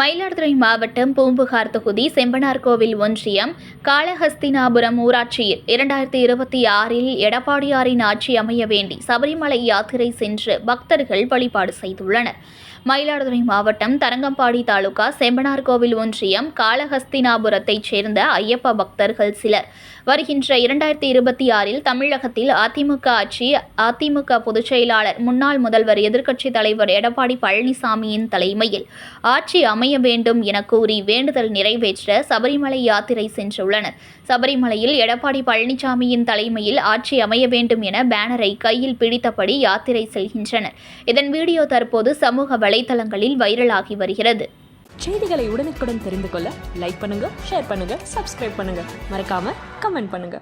மயிலாடுதுறை மாவட்டம் பூம்புகார் தொகுதி செம்பனார் கோவில் ஒன்றியம் காளஹஸ்தினாபுரம் ஊராட்சியில் இரண்டாயிரத்தி இருபத்தி ஆறில் எடப்பாடியாரின் ஆட்சி அமைய வேண்டி சபரிமலை யாத்திரை சென்று பக்தர்கள் வழிபாடு செய்துள்ளனர். மயிலாடுதுறை மாவட்டம் தரங்கம்பாடி தாலுகா செம்பனார் கோவில் ஒன்றியம் காளஹஸ்தினாபுரத்தைச் சேர்ந்த ஐயப்ப பக்தர்கள் சிலர். வருகின்ற இரண்டாயிரத்தி இருபத்தி ஆறில் தமிழகத்தில் அதிமுக ஆட்சி அதிமுக பொதுச் செயலாளர் முன்னாள் முதல்வர் எதிர்க்கட்சித் தலைவர் எடப்பாடி பழனிசாமியின் தலைமையில் ஆட்சி அமைய வேண்டும் என கூறி வேண்டுதல் நிறைவேற்ற சபரிமலை யாத்திரை சென்றுள்ளனர். சபரிமலையில் எடப்பாடி பழனிசாமியின் தலைமையில் ஆட்சி அமைய வேண்டும் என பேனரை கையில் பிடித்தபடி யாத்திரை செல்கின்றனர். இதன் வீடியோ தற்போது சமூக வலைதளங்களில் வைரலாகி வருகிறது. செய்திகளை உடனுக்குடன் தெரிந்து கொள்ள லைக் பண்ணுங்க ஷேர் பண்ணுங்க சப்ஸ்கிரைப் பண்ணுங்க. மறக்காம கமெண்ட் பண்ணுங்க.